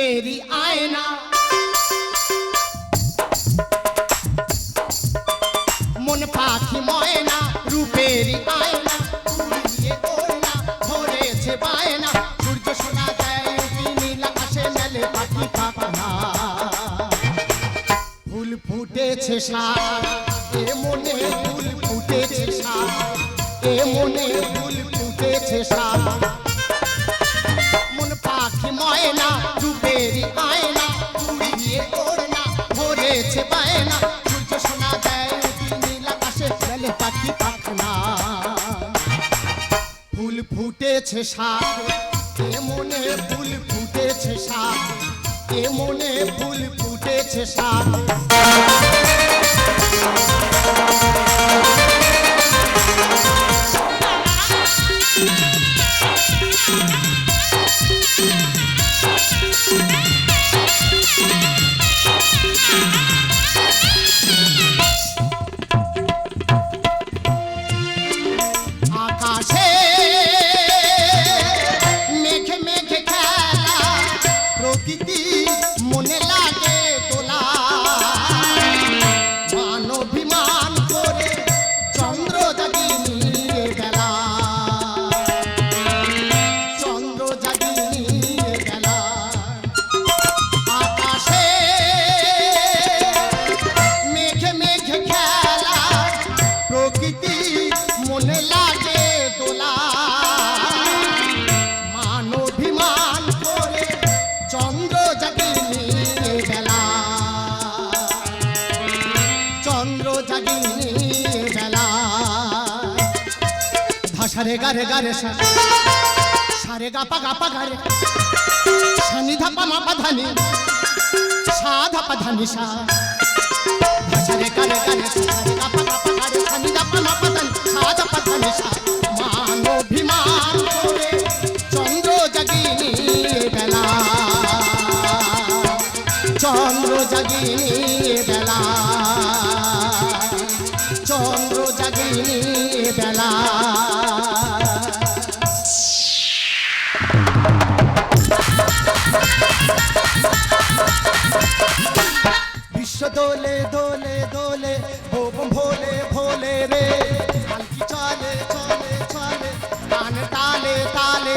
রূপেরই আয়না মন পাখি ময়না রূপেরই আয়না উড়িয়ে ওড়না ধরেছে বায়না সূর্য দেয় উঁকি নীল আকাশে মেলে পাখি পাখনা ফুল ফুটেছে সার এ মনে ফুল ফুটেছে সার এ মনে ফুল ফুটেছে সার ভরেছে বায়না সূর্য ফুল ফুটেছে সাপ এ মনে ফুল ফুটেছে সাপ এ মনে ফুল ফুটেছে সার? প্রকৃতি মনে লাগে দোলা। মানবিমান করে চন্দ্র জাগিনী বেলা চন্দ্র জাগিনী বেলা ধাসারে গারে গারে সারে। গাপা গাপা গারে সানি ধাপা মাপা ধানি সা ধাপা ধানি সা। সারে কারে কারে সারে গাপা চন্দ্র জাগিনী বেলা। চন্দ্র জাগিনী বেলা। বিশ্ব দোলে দোলে দোলে ভোলে ভোলে রে।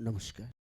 নমস্কার।